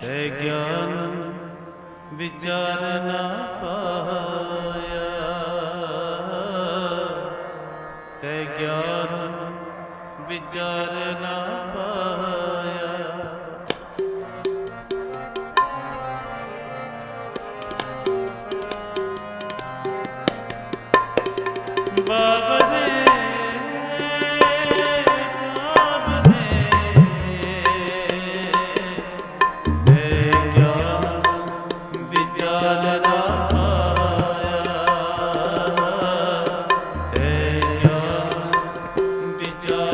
ਤੇ ਗਿਆਨ ਪਾਇਆ। ਤੇ ਗਿਆਨ ਵਿਚਾਰ ਨਾ जा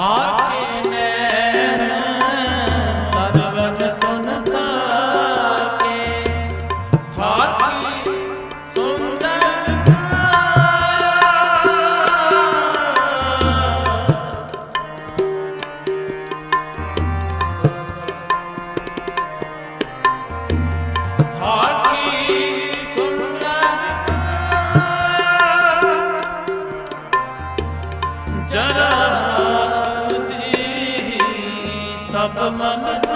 아 mama mama